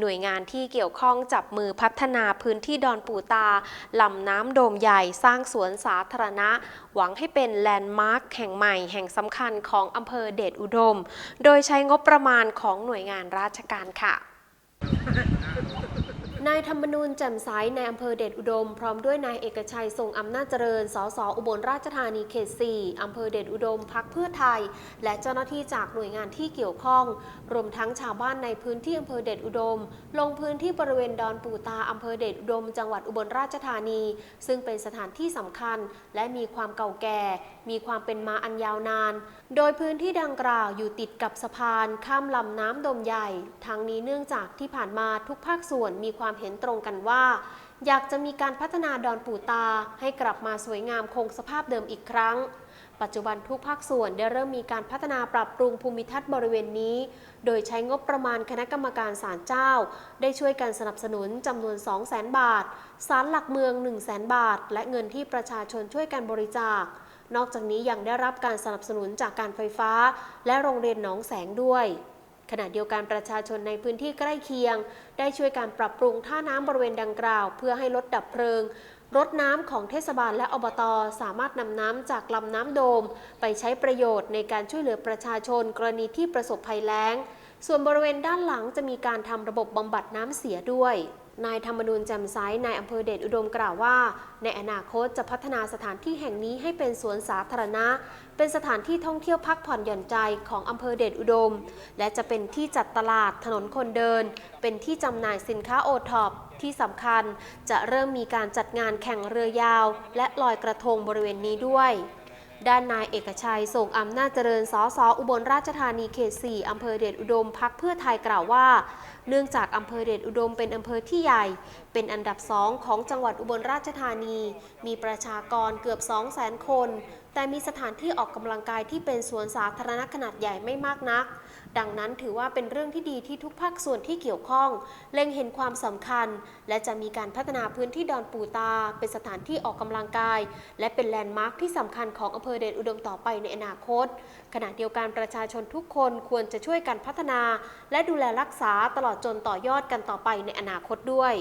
หน่วยงานที่เกี่ยวข้องจับมือพัฒนาพื้นที่ดอนปูตาลำน้ำโดมใหญ่สร้างสวนสาธารณะ หวังให้เป็นแลนด์มาร์คแห่งใหม่แห่งสำคัญของอำเภอเดชอุดม โดยใช้งบประมาณของหน่วยงานราชการค่ะ นายธรรมนูญแจ่มใสในอำเภอเดชอุดม พร้อมด้วยนายเอกชัยทรงอำนาจเจริญ สสอุบลราชธานีเขต 4 อำเภอเดชอุดมพักเพื่อไทย และเจ้าหน้าที่จากหน่วยงานที่เกี่ยวข้อง รวมทั้งชาวบ้านในพื้นที่อำเภอเดชอุดม ลงพื้นที่บริเวณดอนปูตาอำเภอเดชอุดม จังหวัดอุบลราชธานี ซึ่งเป็นสถานที่สำคัญ และมีความเก่าแก่ มีความเป็นมาอันยาวนาน โดยพื้นที่ดังกล่าวอยู่ติดกับสะพาน ข้ามลำน้ำดมใหญ่ ทั้งนี้เนื่องจากที่ผ่านมาทุกภาคส่วนมีความเห็นตรงกันว่า อยากจะมีการพัฒนาดอนปู่ตาให้กลับมาสวยงามคงสภาพเดิมอีกครั้ง ปัจจุบันทุกภาคส่วนได้เริ่มมีการพัฒนาปรับปรุงภูมิทัศน์บริเวณนี้ โดยใช้งบประมาณคณะกรรมการศาลเจ้า ได้ช่วยกันสนับสนุนจำนวน 200,000 บาทศาลหลักเมือง 100,000 บาท และเงินที่ประชาชนช่วยกันบริจาคนอกจากนี้ยังได้รับการสนับสนุนจากการไฟฟ้า และโรงเรียนหนองแสงด้วย ขณะเดียวกันประชาชนในพื้นที่ใกล้เคียง ได้ช่วยการปรับปรุงท่าน้ำบริเวณดังกล่าว เพื่อให้ลดดับเพลิงรถน้ำของเทศบาลและอบตสามารถนำน้ำจากลำน้ำโดม ไปใช้ประโยชน์ในการช่วยเหลือประชาชนกรณีที่ประสบภัยแล้ง ส่วนบริเวณด้านหลังจะมีการทำระบบบำบัดน้ำเสียด้วย นายธรรมนูญแจ่มใสนายอำเภอเดชอุดมกล่าวว่า ในอนาคตจะพัฒนาสถานที่แห่งนี้ให้เป็นสวนสาธารณะ เป็นสถานที่ท่องเที่ยวพักผ่อนหย่อนใจของอำเภอเดชอุดม และจะเป็นที่จัดตลาดถนนคนเดิน เป็นที่จำหน่ายสินค้าโอท็อปที่สำคัญจะเริ่มมีการจัดงานแข่งเรือยาว และลอยกระทงบริเวณนี้ด้วย ด้านนายเอกชัยส่งอำนาจเจริญสสอุบลราชธานีเขต 4 อำเภอเดชอุดมพักเพื่อไทยกล่าวว่า เนื่องจากอำเภอเดชอุดมเป็นอำเภอที่ใหญ่ เป็นอันดับสองของจังหวัดอุบลราชธานี มีประชากรเกือบ 2 0 0 0 0 0 คน แต่มีสถานที่ออกกำลังกายที่เป็นสวนสาธารณะขนาดใหญ่ไม่มากนัก ดังนั้นถือว่าเป็นเรื่องที่ดีที่ทุกภาคส่วนที่เกี่ยวข้อง เล็งเห็นความสำคัญ และจะมีการพัฒนาพื้นที่ดอนปูตา เป็นสถานที่ออกกำลังกาย และเป็นแลนด์มาร์คที่สำคัญของอำเภอเดชอุดมต่อไปในอนาคต ขณะเดียวกันประชาชนทุกคนควรจะช่วยกันพัฒนา และดูแลรักษาตลอดจนต่อยอดกันต่อไปในอนาคตด้วย